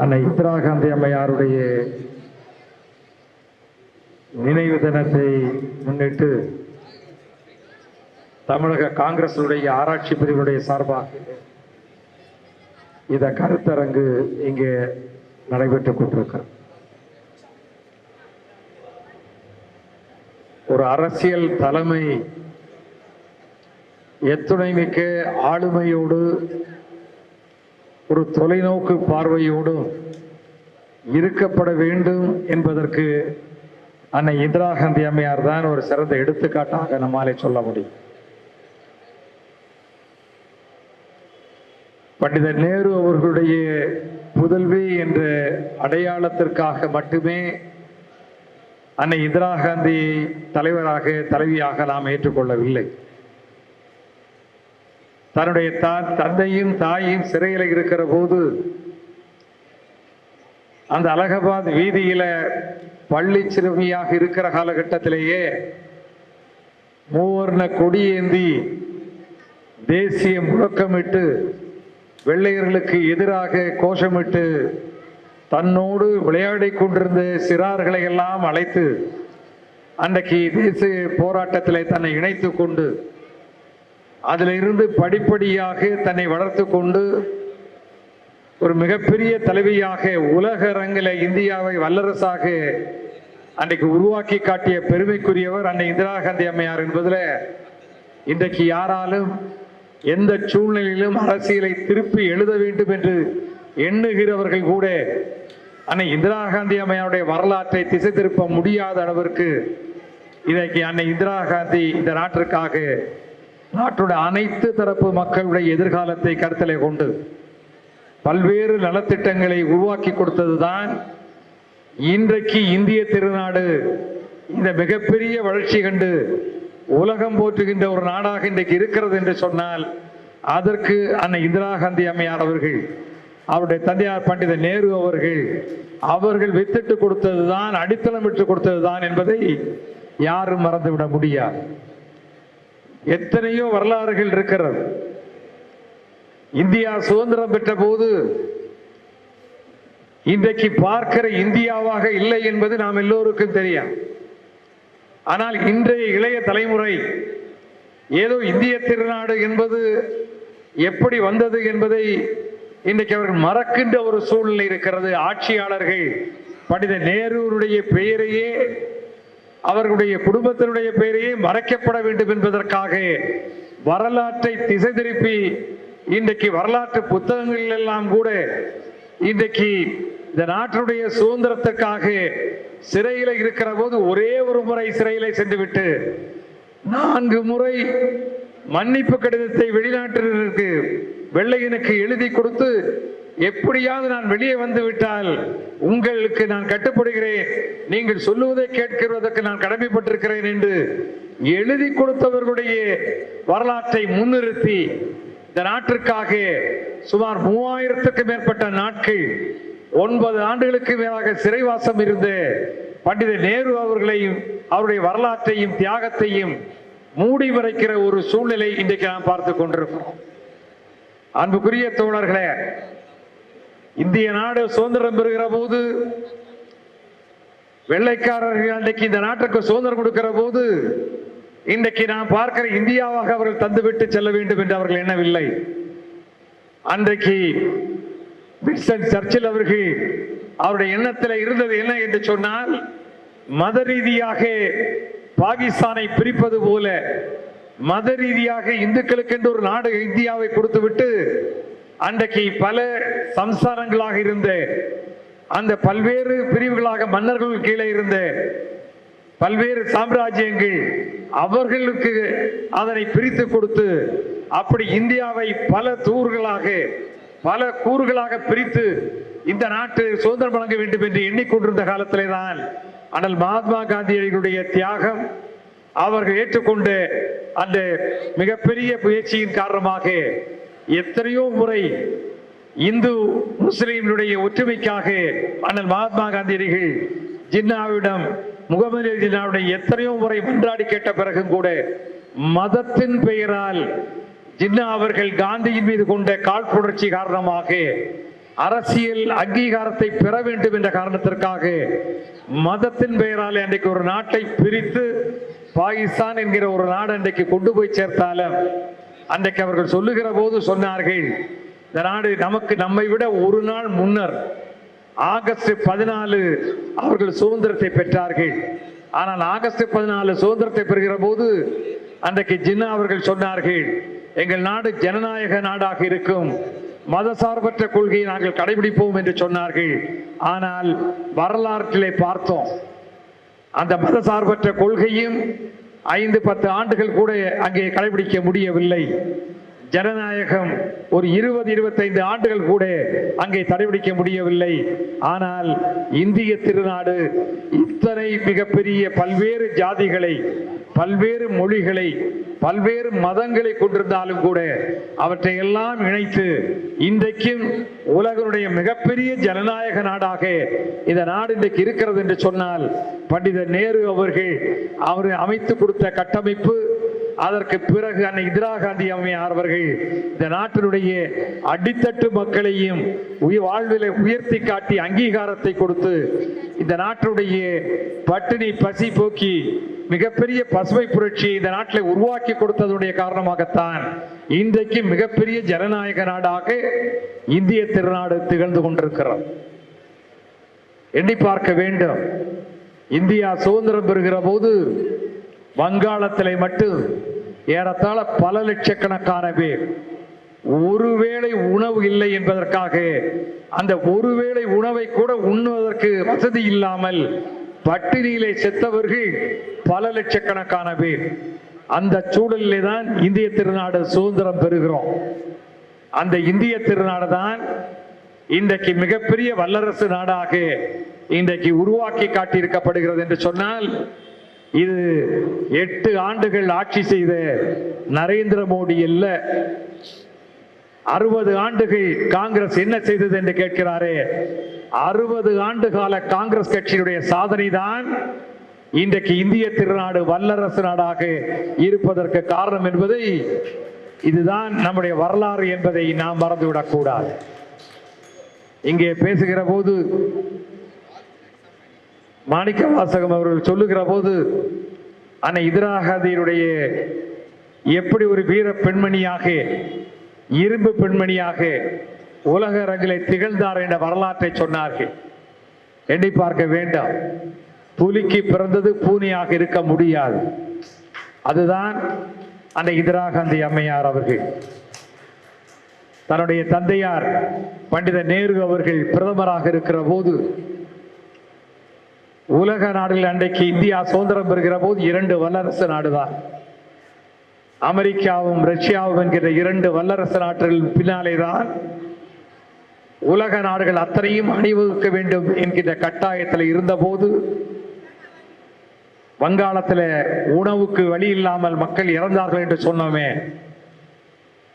அன்னை இந்திரா காந்தி அம்மையாருடைய நினைவு தினத்தை முன்னிட்டு தமிழக காங்கிரசுடைய ஆராய்ச்சி பிரிவுடைய சார்பாக இந்த கருத்தரங்கு இங்கே நடைபெற்றுக் கொண்டிருக்கிறது. ஒரு அரசியல் தலைமை எத்துணை மிக்க ஆளுமையோடு ஒரு தொலைநோக்கு பார்வையோடும் இருக்கப்பட வேண்டும் என்பதற்கு அன்னை இந்திரா காந்தி அம்மையார் தான் ஒரு சிறந்த எடுத்துக்காட்டாக நம்மாலே சொல்ல முடியும். பண்டிதர் நேரு அவர்களுடைய புதல்வி என்ற அடையாளத்திற்காக மட்டுமே அன்னை இந்திரா காந்தியை தலைவராக தலைவியாக நாம் ஏற்றுக்கொள்ளவில்லை. தன்னுடைய தான் தந்தையும் தாயும் சிறையில் இருக்கிற போது அந்த அலகாபாத் வீதியில பள்ளி சிறுமியாக இருக்கிற காலகட்டத்திலேயே மூவர்ண கொடியேந்தி தேசிய முழக்கமிட்டு வெள்ளையர்களுக்கு எதிராக கோஷமிட்டு தன்னோடு விளையாடி கொண்டிருந்த சிறார்களை எல்லாம் அழைத்து அன்றைக்கு தேசிய போராட்டத்தில் தன்னை இணைத்து கொண்டு அதிலிருந்து படிப்படியாக தன்னை வளர்த்து கொண்டு ஒரு மிகப்பெரிய தலைவியாக உலக அரங்கில் இந்தியாவை வல்லரசாக அன்றைக்கு உருவாக்கி காட்டிய பெருமைக்குரியவர் அன்னை இந்திரா காந்தி அம்மையார் என்பதில் இன்றைக்கு யாராலும் எந்த சூழ்நிலையிலும் அரசியலை திருப்பி எழுத வேண்டும் என்று எண்ணுகிறவர்கள் கூட அன்னை இந்திரா காந்தி அம்மையாருடைய வரலாற்றை திசை திருப்ப முடியாத அளவிற்கு இன்றைக்கு அன்னை இந்திரா காந்தி இந்த நாட்டிற்காக நாட்டுடைய அனைத்து தரப்பு மக்களுடைய எதிர்காலத்தை கருத்தலை கொண்டு பல்வேறு நலத்திட்டங்களை உருவாக்கி கொடுத்ததுதான் இன்றைக்கு இந்திய திருநாடு. இந்த மிகப்பெரிய வளர்ச்சி கண்டு உலகம் போற்றுகின்ற ஒரு நாடாக இன்றைக்கு இருக்கிறது என்று சொன்னால் அதற்கு அன்னை இந்திரா காந்தி அம்மையார் அவர்கள் அவருடைய தந்தையார் பண்டித நேரு அவர்கள் அவர்கள் வித்திட்டு கொடுத்ததுதான் அடித்தளம் விட்டு கொடுத்ததுதான் என்பதை யாரும் மறந்துவிட முடியாது. எத்தனையோ வரலாறுகள் இருக்கிறது. இந்தியா சுதந்திரம் பெற்ற போது இன்றைக்கு பார்க்கிற இந்தியாவாக இல்லை என்பது நாம் எல்லோருக்கும் தெரியும் ஆனால் இன்றைய இளைய தலைமுறை ஏதோ இந்திய திருநாடு என்பது எப்படி வந்தது என்பதை இன்றைக்கு அவர்கள் மறக்கின்ற ஒரு சூழ்நிலை இருக்கிறது. ஆட்சியாளர்கள் பண்டித நேருடைய பெயரையே அவர்களுடைய குடும்பத்தினுடைய பெயரையே மறைக்கப்பட வேண்டும் என்பதற்காக வரலாற்றை திசை திருப்பி இன்றைக்கு வரலாற்று புத்தகங்களில் எல்லாம் கூட இன்றைக்கு இந்த நாட்டினுடைய சுதந்திரத்திற்காக சிறையில் இருக்கிற போது ஒரே ஒரு முறை சிறையில சென்றுவிட்டு நான்கு முறை மன்னிப்பு கடிதத்தை வெளிநாட்டினருக்கு வெள்ளையனுக்கு எழுதி கொடுத்து எப்படியாவது நான் வெளியே வந்து விட்டால் உங்களுக்கு நான் கட்டுப்படுகிறேன். நீங்கள் சொல்லுவதை கேட்கிறதற்கு நான் கடமைப்பட்டிருக்கிறேன் என்று எழுதி கொடுத்தவர்களுடைய வரலாற்றை முன்னிறுத்தி இந்த நாட்டிற்காக சுமார் மூவாயிரத்துக்கு மேற்பட்ட நாட்கள் ஒன்பது ஆண்டுகளுக்கு மேலாக சிறைவாசம் இருந்த பண்டித நேரு அவர்களையும் அவருடைய வரலாற்றையும் தியாகத்தையும் மூடி மறைக்கிற ஒரு சூழ்நிலை இன்றைக்கு நாம் பார்த்து கொண்டிருக்கிறோம். அன்புக்குரிய தோழர்களே இந்திய நாடு சுதந்திரம் பெறுகிற போது வெள்ளைக்காரர்கள் அன்றைக்கு இந்த நாட்டுக்கு சுதந்திரம் கொடுக்கிற போது இன்றைக்கு நாம் பார்க்கிற இந்தியாவாக அவர்கள் தந்துவிட்டு செல்ல வேண்டும் என்று அவர்கள் எண்ணவில்லை. அன்றைக்கு வின்சன் சர்ச்சில் அவர்கள் அவருடைய எண்ணத்தில் இருந்தது என்ன என்று சொன்னால் மத ரீதியாக பாகிஸ்தானை பிரிப்பது போல மத ரீதியாக இந்துக்களுக்கு என்று ஒரு நாடு இந்தியாவை கொடுத்துவிட்டு அன்றைக்கு பல சம்சாரங்களாக இருந்த அந்த பல்வேறு பிரிவுகளாக மன்னர்கள் கீழே இருந்த பல்வேறு சாம்ராஜ்யங்கள் அவர்களுக்கு அதனை பிரித்து கொடுத்து அப்படி இந்தியாவை பல தூர்களாக பல கூறுகளாக பிரித்து இந்த நாட்டு சுதந்திரம் வழங்க வேண்டும் என்று எண்ணிக்கொண்டிருந்த காலத்திலே தான் ஆனால் மகாத்மா காந்தியடிகளுடைய தியாகம் அவர்கள் ஏற்றுக்கொண்ட அந்த மிகப்பெரிய முயற்சியின் காரணமாக எத்தனையோ முறை இந்து முஸ்லீம்களுடைய ஒற்றுமைக்காக அண்ணல் மகாத்மா காந்தியடிகள் ஜின்னாவிடம் முகமது ஜின்னாவுடைய எத்தனையோ முறை மன்றாடி கேட்ட பிறகும் கூட மதத்தின் பெயரால் ஜின்னா அவர்கள் காந்தியின் மீது கொண்ட காழ்ப்புணர்ச்சி காரணமாக அரசியல் அங்கீகாரத்தை பெற வேண்டும் என்ற காரணத்திற்காக மதத்தின் பெயரால் அன்றைக்கு ஒரு நாட்டை பிரித்து பாகிஸ்தான் என்கிற ஒரு நாடு அன்றைக்கு கொண்டு போய் சேர்த்தாலும் அன்றைக்கு அவர்கள் சொல்லுகிற போது சொன்னார்கள் இந்த நாடு நமக்கு நம்மை விட ஒரு நாள் முன்னர் ஆகஸ்ட் பதினாலு அவர்கள் சுதந்திரத்தை பெற்றார்கள். ஆனால் ஆகஸ்ட் பதினாலு சுதந்திரத்தை பெறுகிற போது அன்றைக்கு ஜின்னா அவர்கள் சொன்னார்கள் எங்கள் நாடு ஜனநாயக நாடாக இருக்கும் மதசார்பற்ற கொள்கையை நாங்கள் கடைபிடிப்போம் என்று சொன்னார்கள். ஆனால் வரலாற்றிலே பார்த்தோம் அந்த மதசார்பற்ற கொள்கையும் ஐந்து பத்து ஆண்டுகள் கூட அங்கே கடைபிடிக்க முடியவில்லை. ஜனநாயகம் ஒரு இருபது இருபத்தைந்து ஆண்டுகள் கூட அங்கே தடைபிடிக்க முடியவில்லை. ஆனால் இந்திய திருநாடு இத்தனை மிகப்பெரிய பல்வேறு ஜாதிகளை பல்வேறு மொழிகளை பல்வேறு மதங்களை கொண்டிருந்தாலும் கூட அவற்றை எல்லாம் இணைத்து இன்றைக்கும் உலகனுடைய மிகப்பெரிய ஜனநாயக நாடாக இந்த நாடு இன்றைக்கு இருக்கிறது என்று சொன்னால் பண்டித நேரு அவர்கள் அவர் அமைத்து கொடுத்த கட்டமைப்பு அதற்கு பிறகு அன்னை இந்திரா காந்தி அம்மையார் அவர்கள் இந்த நாட்டினுடைய அடித்தட்டு மக்களையும் உயிர் வாழ்விலை உயர்த்தி காட்டி அங்கீகாரத்தை கொடுத்து இந்த நாட்டினுடைய பட்டினி பசி போக்கி மிகப்பெரிய பசுமை புரட்சியை இந்த நாட்டில் உருவாக்கி கொடுத்ததுடைய காரணமாகத்தான் இன்றைக்கு மிகப்பெரிய ஜனநாயக நாடாக இந்திய திருநாடு திகழ்ந்து கொண்டிருக்கிறோம் எண்ணி பார்க்க வேண்டும். இந்தியா சுதந்திரம் பெறுகிற போது வங்காளத்திலே மட்டும் ஏறத்தாழ பல லட்சக்கணக்கான பேர் ஒருவேளை உணவு இல்லை என்பதற்காக அந்த ஒருவேளை உணவை கூட உண்ணுவதற்கு வசதி இல்லாமல் பட்டினியிலே செத்தவர்கள் பல லட்சக்கணக்கான பேர் அந்த சூழலிலே தான் இந்திய திருநாடு சுதந்திரம் பெறுகிறோம். அந்த இந்திய திருநாடு தான் இன்றைக்கு மிகப்பெரிய வல்லரசு நாடாக இன்றைக்கு உருவாக்கி காட்டியிருக்கப்படுகிறது என்று சொன்னால் இது எட்டு ஆண்டுகள் ஆட்சி செய்த நரேந்திர மோடி இல்ல. அறுபது ஆண்டுகள் காங்கிரஸ் என்ன செய்தது என்று கேட்கிறாரே? அறுபது ஆண்டு கால காங்கிரஸ் கட்சியினுடைய சாதனை தான் இன்றைக்கு இந்திய திருநாடு வல்லரசு நாடாக இருப்பதற்கு காரணம் என்பதை இதுதான் நம்முடைய வரலாறு என்பதை நாம் மறந்துவிடக் கூடாது இங்கே பேசுகிற போது மாணிக்க வாசகம் அவர்கள் சொல்லுகிற போது அன்னை இந்திரா எப்படி ஒரு வீர பெண்மணியாக இரும்பு பெண்மணியாக உலக அரங்கிலே திகழ்ந்தார் என்ற வரலாற்றை சொன்னார்கள். எண்ணி பார்க்க வேண்டாம். புலிக்கு பிறந்தது பூனியாக இருக்க முடியாது. அதுதான் அந்த இந்திரா காந்தி அம்மையார் அவர்கள். தன்னுடைய தந்தையார் பண்டித நேரு அவர்கள் பிரதமராக இருக்கிற போது உலக நாடுகள் அன்றைக்கு இந்தியா சுதந்திரம் பெறுகிற போது இரண்டு வல்லரசு நாடுதான். அமெரிக்காவும் ரஷ்யாவும் என்கிற இரண்டு வல்லரசு நாடுகள் பின்னாலே தான் உலக நாடுகள் அத்தனையும் அணிவகுக்க வேண்டும் என்கின்ற கட்டாயத்தில் இருந்தபோது வங்காளத்தில் உணவுக்கு வழி இல்லாமல் மக்கள் இறந்தார்கள் என்று சொன்னோமே.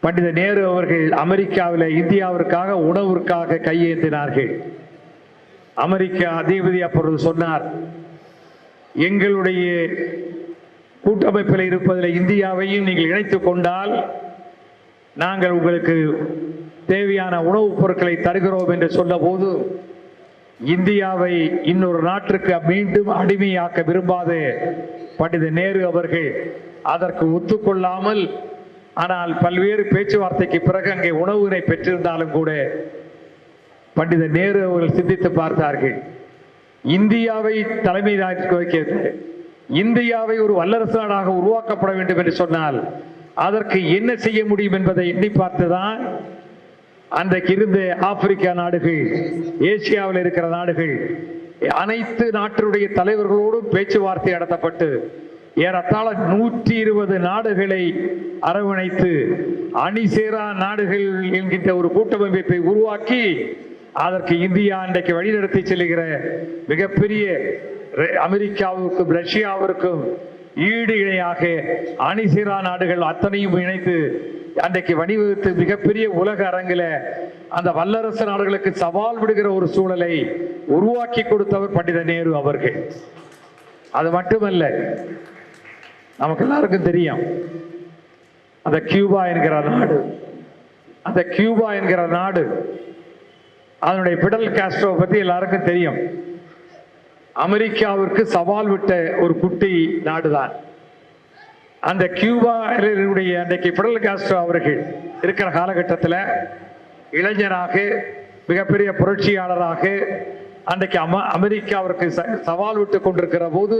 பண்டித நேரு அவர்கள் அமெரிக்காவில் இந்தியாவிற்காக உணவிற்காக கையேந்தினார்கள். அமெரிக்க அதிபதி அப்பொழுது சொன்னார் எங்களுடைய கூட்டமைப்பில் இருப்பதில் இந்தியாவையும் நீங்கள் இணைத்து கொண்டால் நாங்கள் உங்களுக்கு தேவையான உணவுப் பொருட்களை தருகிறோம் என்று சொன்னபோது இந்தியாவை இன்னொரு நாட்டிற்கு மீண்டும் அடிமையாக்க விரும்பாத பண்டித நேரு அவர்கள் அதற்கு ஒத்துக்கொள்ளாமல் ஆனால் பல்வேறு பேச்சுவார்த்தைக்கு பிறகு அங்கே உணவுகளை பெற்றிருந்தாலும் கூட பண்டித நேரு அவர்கள் சிந்தித்து பார்த்தார்கள். இந்தியாவை தலைமை வைக்கிறது இந்தியாவை ஒரு வல்லரசு நாடாக உருவாக்கப்பட வேண்டும் என்று சொன்னால் அதற்கு என்ன செய்ய முடியும் என்பதை எண்ணி பார்த்துதான் அன்றைக்கு இருந்த ஆப்பிரிக்கா நாடுகள் ஏசியாவில் இருக்கிற நாடுகள் அனைத்து நாட்டினுடைய தலைவர்களோடும் பேச்சுவார்த்தை நடத்தப்பட்டு ஏறத்தாழ நூற்றி இருபது நாடுகளை அரவணைத்து அணிசேரா நாடுகள் என்கின்ற ஒரு கூட்டமைப்பை உருவாக்கி அதற்கு இந்தியா இன்றைக்கு வழிநடத்தி செல்கிற மிகப்பெரிய ர- அமெரிக்காவுக்கும் ரஷ்யாவிற்கும் ஈடு இணையாக அணிசீரா நாடுகள் அத்தனையும் இணைத்து அன்றைக்கு வணிகத்து மிகப்பெரிய உலக அரங்கில அந்த வல்லரசு நாடுகளுக்கு சவால் விடுகிற ஒரு சூழலை உருவாக்கி கொடுத்தவர் பண்டித நேரு அவர்கள். அது மட்டுமல்ல நமக்கு எல்லாருக்கும் தெரியும் அந்த கியூபா என்கிற நாடு அந்த கியூபா என்கிற நாடு அதனுடைய பிடல் காஸ்ட்ரோ பத்தி எல்லாருக்கும் தெரியும். அமெரிக்காவிற்கு சவால் விட்ட ஒரு குட்டி நாடுதான். அந்த கியூபாவுடைய அன்றைக்கு பிடல் காஸ்ட்ரோ அவர்கள் இருக்கிற காலகட்டத்தில் இளைஞராக மிகப்பெரிய புரட்சியாளராக அன்றைக்கு அம அமெரிக்காவிற்கு ச- சவால் விட்டு கொண்டிருக்கிற போது